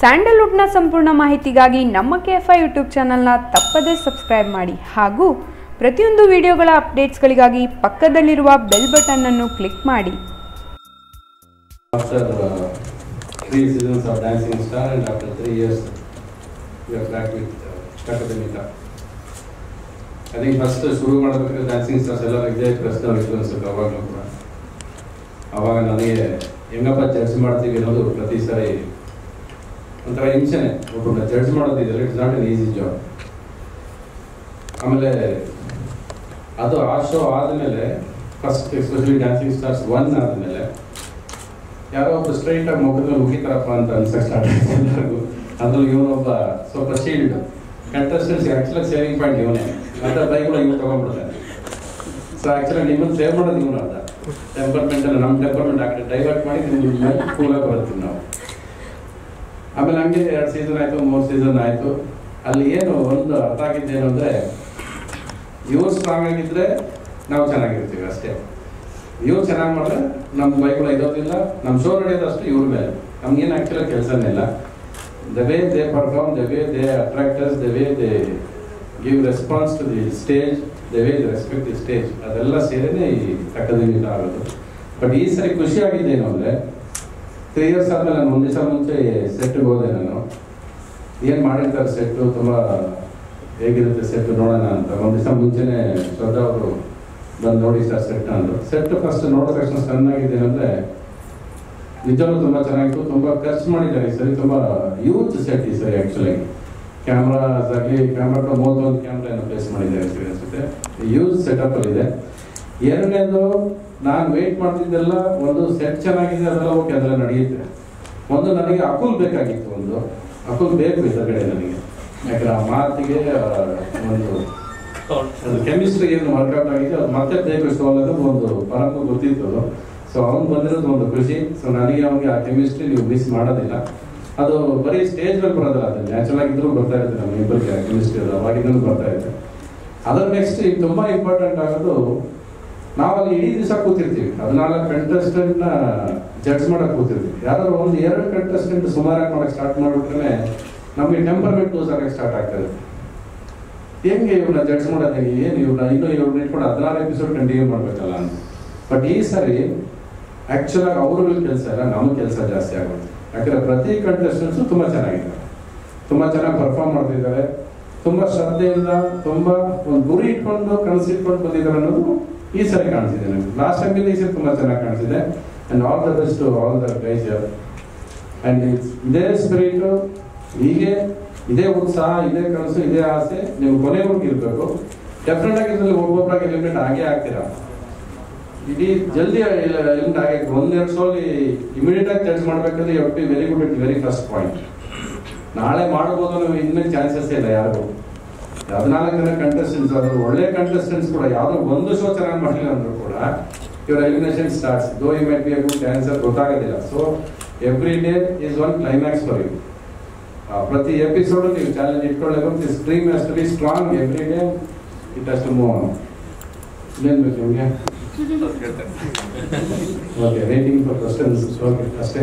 ಸ್ಯಾಂಡಲ್ವುಡ್ನ ಸಂಪೂರ್ಣ ಮಾಹಿತಿಗಾಗಿ ನಮ್ಮ ಕೆ ಎಫ್ ಐ ಯೂಟ್ಯೂಬ್ ಚಾನಲ್ನ ತಪ್ಪದೇ ಸಬ್ಸ್ಕ್ರೈಬ್ ಮಾಡಿ ಹಾಗೂ ಪ್ರತಿಯೊಂದು ವಿಡಿಯೋಗಳ ಅಪ್ಡೇಟ್ಸ್ಗಳಿಗಾಗಿ ಪಕ್ಕದಲ್ಲಿರುವ ಬೆಲ್ ಬಟನ್ ಅನ್ನು ಕ್ಲಿಕ್ ಮಾಡಿ. ಹೆಂಗಪ್ಪ ಚರ್ಚೆ ಮಾಡ್ತೀವಿ ಅನ್ನೋದು ಪ್ರತಿ ಸರಿ ಒಂಥರ ಹಿಂಸೆನೆ. ಒಬ್ಬರನ್ನ judge ಮಾಡೋದಿದೆಯಲ್ಲ it's not an easy job. ಆಮೇಲೆ ಅದು ಆ ಶೋ ಆದಮೇಲೆ first especially dancing stars one ಆದಮೇಲೆ ಯಾರೋ ಒಬ್ಬ ಸ್ಟ್ರೈಟ್ ಆಗಿ ಮೊಬೈಲ್ ಮುಗಿತಾರಪ್ಪ ಅಂತ ಅನ್ಸಕ್ ಸ್ಟಾರ್ಟ್ ಎಲ್ಲರಿಗೂ. ಅದ್ರಲ್ಲಿ ಇವನೊಬ್ಬ ಸ್ವಲ್ಪ ಶೀಲ್ಡ್ ಕಂಟೆಸ್ಟೆಂಟ್ಸ್ ಆಕ್ಚುಲಾಗಿ ಸೇವಿಂಗ್ ಪಾಯಿಂಟ್ ಇವನೇ. ಮತ್ತೆ ಕೂಡ ಇವ್ನು ತಗೊಂಡ್ಬಿಡ್ತಾನೆ. ಸೊ ಆಕ್ಚುಲಾಗಿ ನಿಮ್ಮನ್ನು ಸೇವ್ ಮಾಡೋದು ಇವನು ಅಲ್ಲ ಟೆಂಪರ್ಮೆಂಟ್ ನಮ್ಮ ಟೆಂಪರ್ಮೆಂಟ್ ಆಗ್ತದೆ ಡೈವರ್ಟ್ ಮಾಡಿ ನಿಮ್ಮ ಕೂಲಾಗಿ ಬರ್ತೀವಿ ನಾವು. ಆಮೇಲೆ ಹಂಗೆ ಎರಡು ಸೀಸನ್ ಆಯ್ತು, ಮೂರು ಸೀಸನ್ ಆಯ್ತು. ಅಲ್ಲಿ ಏನು ಒಂದು ಅರ್ಥ ಆಗಿದ್ದೇನು ಅಂದರೆ, ಇವ್ರು ಸ್ಟ್ರಾಂಗ್ ಆಗಿದ್ರೆ ನಾವು ಚೆನ್ನಾಗಿರ್ತೀವಿ ಅಷ್ಟೇ. ಇವ್ರು ಚೆನ್ನಾಗಿ ಮಾಡಿದ್ರೆ ನಮ್ಮ ಬೈಕ್ಗಳು ಇರೋದಿಲ್ಲ. ನಮ್ಮ ಶೋ ನಡೆಯೋದಷ್ಟು ಇವ್ರ ಮೇಲೆ. ನಮ್ಗೇನು ಆ್ಯಕ್ಚುಲಾಗಿ ಕೆಲಸನೇ ಇಲ್ಲ. The way they perform the way they attractors the way they give response to the stage the way they respect the stage ಅದೆಲ್ಲ ಸೇರಿನೇ ಈ ಅಕಾಡೆಮಿಟ ಆಗೋದು ಬಟ್ ಈ ಸರಿ ಖುಷಿ ಆಗಿದ್ದೇನು ಅಂದರೆ ತ್ರೀ ಇಯರ್ಸ್ ಆದಮೇಲೆ ನಾನು ಒಂದು ದಿವಸ ಮುಂಚೆ ಸೆಟ್ಗೆ ಹೋದೆ ನಾನು. ಏನು ಮಾಡಿರ್ತಾರೆ ಸೆಟ್ಟು ತುಂಬ ಹೇಗಿರುತ್ತೆ ಸೆಟ್ ನೋಡೋಣ ಅಂತ. ಒಂದು ದಿವಸ ಮುಂಚೆನೆ ಶ್ರದ್ಧಾ ಅವರು ಬಂದು ನೋಡಿ ಸರ್ ಸೆಟ್ ಅಂದರು. ಸೆಟ್ ಫಸ್ಟ್ ನೋಡಿದ ತಕ್ಷಣ ಚೆನ್ನಾಗಿದೆ ಅಂದರೆ ನಿಜವೂ ತುಂಬ ಚೆನ್ನಾಗಿತ್ತು. ತುಂಬ ಖರ್ಚು ಮಾಡಿದ್ದಾರೆ ಈ ಸರಿ. ತುಂಬ ಯೂತ್ ಸೆಟ್ ಈ ಸರಿ ಆ್ಯಕ್ಚುಲಿ ಕ್ಯಾಮ್ರಾಸ್ ಆಗಲಿ ಕ್ಯಾಮ್ರಾ ಮೂವತ್ತೊಂದು ಕ್ಯಾಮ್ರಾ ಏನೋ ಪ್ಲೇಸ್ ಮಾಡಿದ್ದಾರೆ ಸರಿ ಅನ್ಸುತ್ತೆ. ಯೂತ್ ಸೆಟಪ್ ಅಲ್ಲಿ ಇದೆ. ಎರಡನೇದು, ನಾನು ವೇಟ್ ಮಾಡ್ತಿದ್ದೆಲ್ಲ ಒಂದು ಸೆಟ್ ಚೆನ್ನಾಗಿದೆ, ಅದೆಲ್ಲ ಓಕೆ ಅದೆಲ್ಲ ನಡೆಯುತ್ತೆ. ಒಂದು ನನಗೆ ಅಕುಲ್ ಬೇಕಾಗಿತ್ತು ಒಂದು. ಅಕುಲ್ ಬೇಕು ಇದರಗಡೆ ನನಗೆ. ಯಾಕಂದ್ರೆ ಆ ಮಾತಿಗೆ ಒಂದು ಕೆಮಿಸ್ಟ್ರಿ ಏನು ವರ್ಕೌಟ್ ಆಗಿದೆ, ಅದು ಮತ್ತೆ ಬೇಕು ಸೋಲದು ಒಂದು ಪರಂಗ ಗೊತ್ತಿತ್ತು ಸೊ ಅವ್ನು ಬಂದಿರೋದು ಒಂದು ಖುಷಿ. ಸೊ ನನಗೆ ಅವನಿಗೆ ಆ ಕೆಮಿಸ್ಟ್ರಿ ನೀವು ಮಿಸ್ ಮಾಡೋದಿಲ್ಲ. ಅದು ಬರೀ ಸ್ಟೇಜ್ ಮೇಲೆ ಬರೋದಿಲ್ಲ, ಅದು ನ್ಯಾಚುರಲ್ ಆಗಿದ್ರು ಬರ್ತಾ ಇರುತ್ತೆ ನಮ್ಮ ಇಬ್ಬರಿಗೆ ಕೆಮಿಸ್ಟ್ರಿ ಅದು ಬರ್ತಾ ಇರುತ್ತೆ. ಅದರ ನೆಕ್ಸ್ಟ್ ಈಗ ತುಂಬಾ ಇಂಪಾರ್ಟೆಂಟ್ ಆಗೋದು ನಾವಲ್ಲಿ ಇಡೀ ದಿವಸ ಕೂತಿರ್ತೀವಿ. ಹದಿನಾಲ್ಕು ಕಂಟೆಸ್ಟೆಂಟ್ನ ಜಡ್ಜ್ ಮಾಡಕ್ ಕೂತಿರ್ತೀವಿ. ಯಾರಾದ್ರೂ ಒಂದು ಎರಡು ಕಂಟೆಸ್ಟೆಂಟ್ ಸುಮಾರಾಗಿ ಮಾಡಕ್ ಸ್ಟಾರ್ಟ್ ಮಾಡಿಬಿಟ್ರೆ ನಮಗೆ ಟೆಂಪರ್ಮೆಂಟ್ ಲೂಸ್ ಆಗಕ್ಕೆ ಸ್ಟಾರ್ಟ್ ಆಗ್ತದೆ. ಹೆಂಗೆ ಇವ್ರನ್ನ ಜಡ್ಜ್ ಮಾಡೋದು ಏನು ಇವ್ರನ್ನ ಇನ್ನೂ ಇವ್ರನ್ನ ಇಟ್ಕೊಂಡು ಹದಿನಾರು ಎಪಿಸೋಡ್ ಕಂಟಿನ್ಯೂ ಮಾಡ್ಬೇಕಲ್ಲ ಅಂತ. ಬಟ್ ಈ ಸರಿ ಆ್ಯಕ್ಚುಲಾಗಿ ಆಗಿ ಅವ್ರಗಳ ಕೆಲಸ ಇಲ್ಲ ನಮ್ಮ ಕೆಲಸ ಜಾಸ್ತಿ ಆಗುತ್ತೆ. ಯಾಕಂದ್ರೆ ಪ್ರತಿ ಕಂಟೆಸ್ಟೆಂಟ್ಸು ತುಂಬ ಚೆನ್ನಾಗಿದ್ದಾರೆ. ತುಂಬ ಚೆನ್ನಾಗಿ ಪರ್ಫಾರ್ಮ್ ಮಾಡ್ತಿದ್ದಾರೆ. ತುಂಬಾ ಶ್ರದ್ಧೆಯಿಂದ ತುಂಬಾ ಒಂದು ಗುರಿ ಇಟ್ಕೊಂಡು ಕನಸಿಟ್ಕೊಂಡು ಬಂದಿದ್ದಾರೆ ಅನ್ನೋದು ಈ ಸರಿ ಕಾಣಿಸಿದೆ ನನಗೆ ಲಾಸ್ಟ್ ಟೈಮ್ ಈ ಸರಿ ತುಂಬಾ ಚೆನ್ನಾಗಿ ಕಾಣಿಸಿದೆ. And all the best all the guys and ಇದೇ ಸ್ಪಿರಿಟ್ ಹೀಗೆ, ಇದೇ ಉತ್ಸಾಹ, ಇದೇ ಕನಸು, ಇದೇ ಆಸೆ ನೀವು ಕೊನೆವರೆಗೂ ಇರಬೇಕು. ಡೆಫಿನೆಟ್ ಆಗಿ ಇದರಲ್ಲಿ ಒಬ್ಬೊಬ್ಬರಾಗಿ ಎಲಿಮಿನೇಟ್ ಆಗೇ ಆಗ್ತೀರಾ? ಇಡೀ ಜಲ್ದಿ ಎಲಿಮಿನೇಟ್ ಆಗಿ ಒಂದೆರಡು ಸೋಲಿ ಇಮಿಡಿಯೇಟ್ ಆಗಿ ಜಡ್ಜ್ ಮಾಡ್ಬೇಕಂದ್ರೆ you too very good it very first point ನಾಳೆ ಮಾಡಬಹುದು ಅನ್ನೋ ಇನ್ಮೇಲೆ ಚಾನ್ಸಸ್ ಇಲ್ಲ ಯಾರು ಹದಿನಾಲ್ಕು ಜನ ಕಂಟೆಸ್ಟೆಂಟ್ಸ್ ಅದ್ರ ಒಳ್ಳೆ ಕಂಟೆಸ್ಟೆಂಟ್ಸ್ ಕೂಡ ಯಾವ್ದೋ ಒಂದು ಶೋ ಚೆನ್ನಾಗಿ ಮಾಡಲಿಲ್ಲ ಅಂದ್ರೂ ಕೂಡ ಇವರ elimination starts though you might be a good dancer ಗೊತ್ತಾಗೋದಿಲ್ಲ. So every day is one climax for you ಪ್ರತಿ ಎಪಿಸೋಡ್ ನೀವು ಚಾಲೆಂಜ್ ಇಟ್ಕೊಳ್ಳೋದು this dream has to be strong every day it has to move on ಇನ್ನೇನು ಬೇಕು ನಿಮಗೆ? Okay rating for questions okay ಅಷ್ಟೇ.